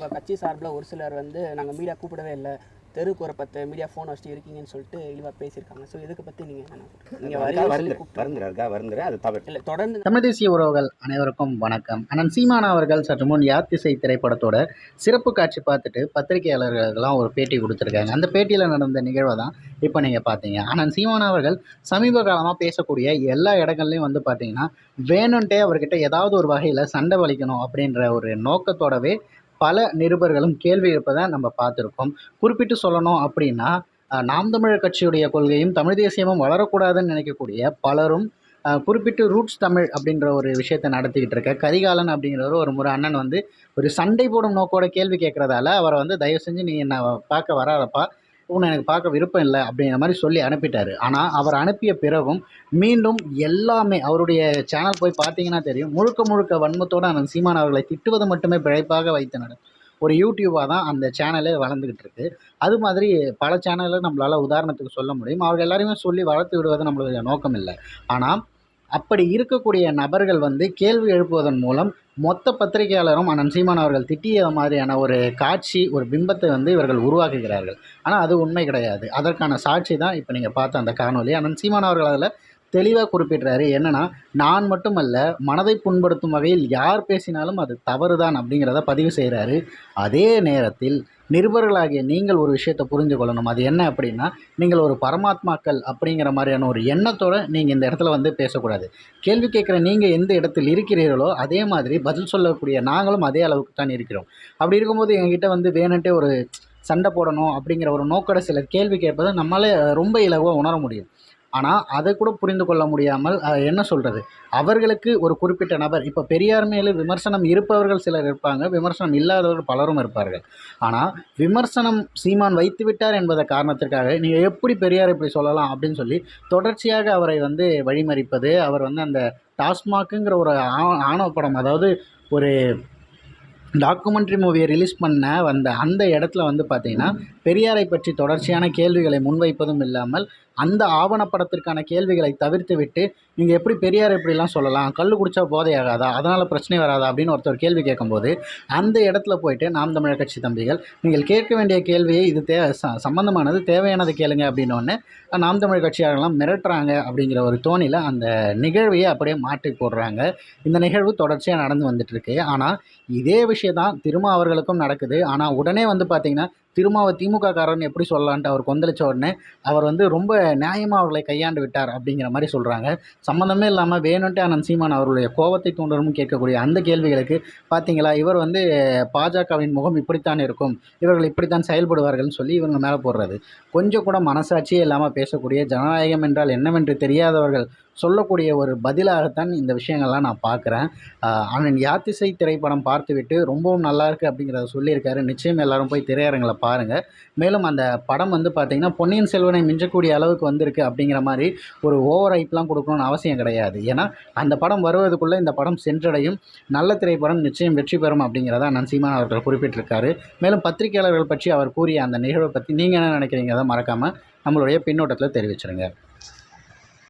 உங்கள் கட்சி சார்பில் ஒரு சிலர் வந்து நாங்கள் மீடியா கூப்பிடவே இல்லை. தெருக்கு ஒரு பத்து மீடியா ஃபோன் வச்சுட்டு இருக்கீங்கன்னு சொல்லிட்டு இழிவாக பேசியிருக்காங்க. ஸோ இதுக்கு பற்றி நீங்கள் நீங்கள் வருந்துரு அது இல்லை தொடர்ந்து தமிழ் தேசிய உறவுகள் அனைவருக்கும் வணக்கம். அண்ணன் சீமானா அவர்கள் சற்று முன் யாத்திசை திரைப்படத்தோட சிறப்பு காட்சி பார்த்துட்டு பத்திரிகையாளர்களுக்கெல்லாம் ஒரு பேட்டி கொடுத்துருக்காங்க. அந்த பேட்டியில் நடந்த நிகழ்வை தான் இப்போ நீங்கள் பார்த்தீங்க. அண்ணன் சீமானா அவர்கள் சமீப காலமாக பேசக்கூடிய எல்லா இடங்கள்லையும் வந்து பார்த்தீங்கன்னா வேணும்ன்ட்டே அவர்கிட்ட ஏதாவது ஒரு வகையில் சண்டை வலிக்கணும் அப்படின்ற ஒரு நோக்கத்தோடவே பல நிருபர்களும் கேள்வி இருப்பதை நம்ம பார்த்துருக்கோம். குறிப்பிட்டு சொல்லணும் அப்படின்னா நாம் தமிழர் கட்சியுடைய கொள்கையும் தமிழ் தேசியமும் வளரக்கூடாதுன்னு நினைக்கக்கூடிய பலரும் குறிப்பிட்டு ரூட்ஸ் தமிழ் அப்படின்ற ஒரு விஷயத்தை நடத்திக்கிட்டு இருக்க கரிகாலன் அப்படிங்கிறவர் ஒரு முறை அண்ணன் வந்து ஒரு சண்டை போடும் நோக்கோட கேள்வி கேட்குறதால அவரை வந்து தயவு செஞ்சு நீ என்னை பார்க்க வராதப்பா உன்னை எனக்கு பார்க்க விருப்பம் இல்லை அப்படிங்கிற மாதிரி சொல்லி அனுப்பிட்டாரு. ஆனால் அவர் அனுப்பிய பிறகும் மீண்டும் எல்லாமே அவருடைய சேனல் போய் பார்த்தீங்கன்னா தெரியும். முழுக்க முழுக்க வன்மத்தோடு அந்த சீமான் அவர்களை திட்டுவது மட்டுமே பிழைப்பாக வைத்தனர். ஒரு யூடியூபாக தான் அந்த சேனலே வளர்ந்துக்கிட்டு இருக்கு. அது மாதிரி பல சேனலில் நம்மளால் உதாரணத்துக்கு சொல்ல முடியும். அவங்க எல்லாருமே சொல்லி வளர்த்து விடுவது நம்மளுடைய நோக்கம் இல்லை. ஆனால் அப்படி இருக்கக்கூடிய நபர்கள் வந்து கேள்வி எழுப்புவதன் மூலம் மொத்த பத்திரிகையாளரும் அண்ணன் சீமான் அவர்கள் திட்டிய மாதிரியான ஒரு காட்சி ஒரு பிம்பத்தை வந்து இவர்கள் உருவாக்குகிறார்கள். ஆனால் அது உண்மை கிடையாது. அதற்கான சாட்சி தான் இப்போ நீங்கள் பார்த்த அந்த காணொலி அண்ணன் சீமான் அவர்கள் அதில் தெளிவாக குறிப்பிடுறாரு. என்னென்னா நான் மட்டுமல்ல மனதை புண்படுத்தும் வகையில் யார் பேசினாலும் அது தவறுதான் அப்படிங்கிறத பதிவு செய்கிறாரு அதே நேரத்தில் நிருபர்களாகிய நீங்கள் ஒரு விஷயத்தை புரிஞ்சு கொள்ளணும். அது என்ன அப்படின்னா நீங்கள் ஒரு பரமாத்மாக்கள் அப்படிங்கிற மாதிரியான ஒரு எண்ணத்தோடு நீங்கள் இந்த இடத்துல வந்து பேசக்கூடாது. கேள்வி கேட்குற நீங்கள் எந்த இடத்தில் இருக்கிறீர்களோ அதே மாதிரி பதில் சொல்லக்கூடிய நாங்களும் அதே அளவுக்கு தான் இருக்கிறோம். அப்படி இருக்கும்போது எங்ககிட்ட வந்து வேணுன்ட்டே ஒரு சண்டை போடணும் அப்படிங்கிற ஒரு நோக்கோட சிலர் கேள்வி கேட்பதை நம்மளால் ரொம்ப இலகுவாக உணர முடியும். ஆனால் அதை கூட புரிந்து கொள்ள முடியாமல் என்ன சொல்கிறது அவர்களுக்கு ஒரு குறிப்பிட்ட நபர் இப்போ பெரியார் மேலே விமர்சனம் இருப்பவர்கள் சிலர் இருப்பாங்க விமர்சனம் இல்லாதவர்கள் பலரும் இருப்பார்கள். ஆனால் விமர்சனம் சீமான் வைத்து விட்டார் என்பதை காரணத்திற்காக நீங்கள் எப்படி பெரியார் இப்படி சொல்லலாம் அப்படின்னு சொல்லி தொடர்ச்சியாக அவரை வந்து வழிமறிப்பது அவர் வந்து அந்த டாஸ்மாக்குங்கிற ஒரு ஆணவப்படம் ஆணவ படம் அதாவது ஒரு டாக்குமெண்ட்ரி மூவியை ரிலீஸ் பண்ண வந்த அந்த இடத்துல வந்து பார்த்தீங்கன்னா பெரியாரை பற்றி தொடர்ச்சியான கேள்விகளை முன்வைப்பதும் இல்லாமல் அந்த ஆவணப்படத்திற்கான கேள்விகளை தவிர்த்து விட்டு நீங்கள் எப்படி பெரியார் எப்படிலாம் சொல்லலாம் கல் குடிச்சா போதையாகாதா அதனால் பிரச்சனை வராதா அப்படின்னு ஒருத்தர் கேள்வி கேட்கும்போது அந்த இடத்துல போயிட்டு நாம் தமிழர் கட்சி தம்பிகள் நீங்கள் கேட்க வேண்டிய கேள்வியை இது தே ச- சம்பந்தமானது தேவையானது கேளுங்க அப்படின்னோடனே நாம் தமிழர் கட்சியாரெல்லாம் மிரட்டுறாங்க அப்படிங்கிற ஒரு தோணியில் அந்த நிகழ்வையே அப்படியே மாற்றி போடுறாங்க. இந்த நிகழ்வு தொடர்ச்சியாக நடந்து வந்துட்டுருக்கு ஆனால் இதே விஷயம் விஷயம் தான் திருமா அவர்களுக்கும் நடக்குது. ஆனால் உடனே வந்து பார்த்தீங்கன்னா திருமாவை திமுக காரன் எப்படி சொல்லலான்ட்டு அவர் கொந்தளிச்ச உடனே அவர் வந்து ரொம்ப நியாயமாக அவர்களை கையாண்டு விட்டார் அப்படிங்கிற மாதிரி சொல்கிறாங்க சம்மந்தமே இல்லாமல் வேணுன்ட்டு அண்ணன் சீமான் அவர்களுடைய கோபத்தை தூண்டரும் கேட்கக்கூடிய அந்த கேள்விகளுக்கு பார்த்தீங்களா இவர் வந்து பாஜகவின் முகம் இப்படித்தான் இருக்கும் இவர்கள் இப்படித்தான் செயல்படுவார்கள்னு சொல்லி இவங்க மேலே போடுறது. கொஞ்சம் கூட மனசாட்சியே இல்லாமல் பேசக்கூடிய ஜனநாயகம் என்றால் என்னவென்று தெரியாதவர்கள் சொல்லக்கூடிய ஒரு பதிலாகத்தான் இந்த விஷயங்கள்லாம் நான் பார்க்குறேன். அண்ணன் யாத்திசை திரைப்படம் பார்த்துவிட்டு ரொம்பவும் நல்லாயிருக்கு அப்படிங்கிறத சொல்லியிருக்காரு. நிச்சயம் எல்லாரும் போய் திரையரங்கில் பாருங்கள் மேலும் அந்த படம் வந்து பார்த்திங்கன்னா பொன்னியின் செல்வனை மிஞ்சக்கூடிய அளவுக்கு வந்திருக்கு அப்படிங்கிற மாதிரி ஒரு ஓவர் ஐப்லாம் கொடுக்கணும்னு அவசியம் கிடையாது. ஏன்னா அந்த படம் வருவதுக்குள்ளே இந்த படம் சென்றடையும். நல்ல திரைப்படம் நிச்சயம் வெற்றி பெறும் அப்படிங்கிறத அண்ணன் சீமான் அவர்கள் குறிப்பிட்டிருக்காரு. மேலும் பத்திரிகையாளர்கள் பற்றி அவர் கூறிய அந்த நிகழ்வை பற்றி நீங்கள் என்ன நினைக்கிறீங்க அதை மறக்காமல் நம்மளுடைய பின்னோட்டத்தில் தெரிவிச்சிருங்க.